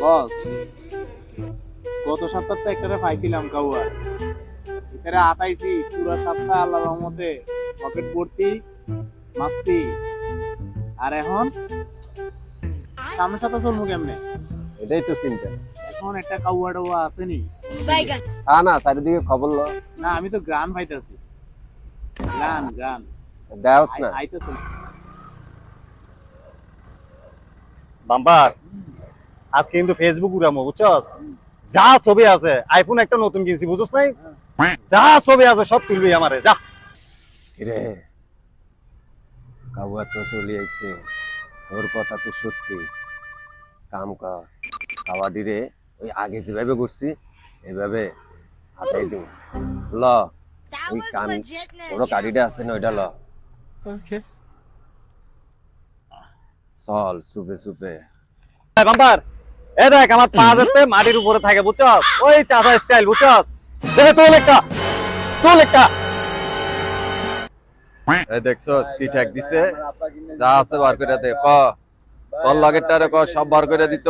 বস। গত সপ্তাহ তো একটা পাইছিলাম কাউয়া এটারে আতাইছি পুরো সপ্তাহ আল্লাহ রহমতে পকেট ভর্তি মাস্তি। আর এখন? সামনের সপ্তাহ চলবো কেমনে? এটাই তো চিন্তা। এখন একটা কাউয়া টাউয়া আসেনি না? চারিদিকে খবর লো। না আমি তো গ্রান পাইতেছি। গ্রান গ্রান দেওস না। আইতেছে। বাম্পার। আজকে কিন্তু ফেসবুক উড়ামো বুঝছস? যা ছবি আছে আইফোন একটা নতুন কিনছি বুঝছস নাই? যা ছবি আছে সব তুলবি আমারে যা। রে কাবুয়া তো চলে আইছে। তোর কথা তো সত্যি। কাম কর। কাবাডি রে ওই আগে যেভাবে করছি এভাবে হাতাই দিব ল ওই man. ছোট কাঠিটা আছে না ওইটা ল। চল সুপে সুপে বাম্পার! এ দেখ আমার পা যাতে মাটির উপরে থাকে বুঝছস? ওই চাচা স্টাইল বুঝছস? দেখে তোল একটা তোল একটা। এই দেখছস কি ঠেক দিছে? যা আছে বার করে দে ক। তোর লগেরটা রে ক সব বার করে দিত।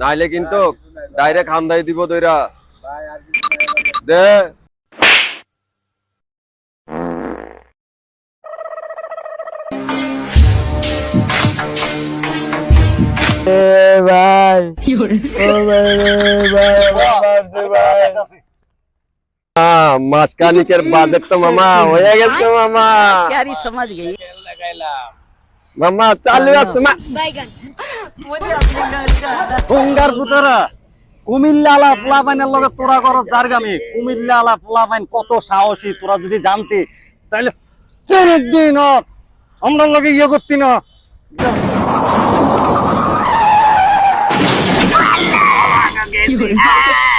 নাইলে কিন্তু ডাইরেক্ট হামদাই দিব দইরা। দে। মাসকানিকের বাজেট তো মামা হয়ে গেছে মামা। সমাজ মামা চালু আছে গঙ্গার পুতরা কুমিল্লা তোরা কুমিল্লা কত সাহসী তোরা যদি জানতি তাহলে দিন আমরা লগে ইয়ে করতি না। আর সামান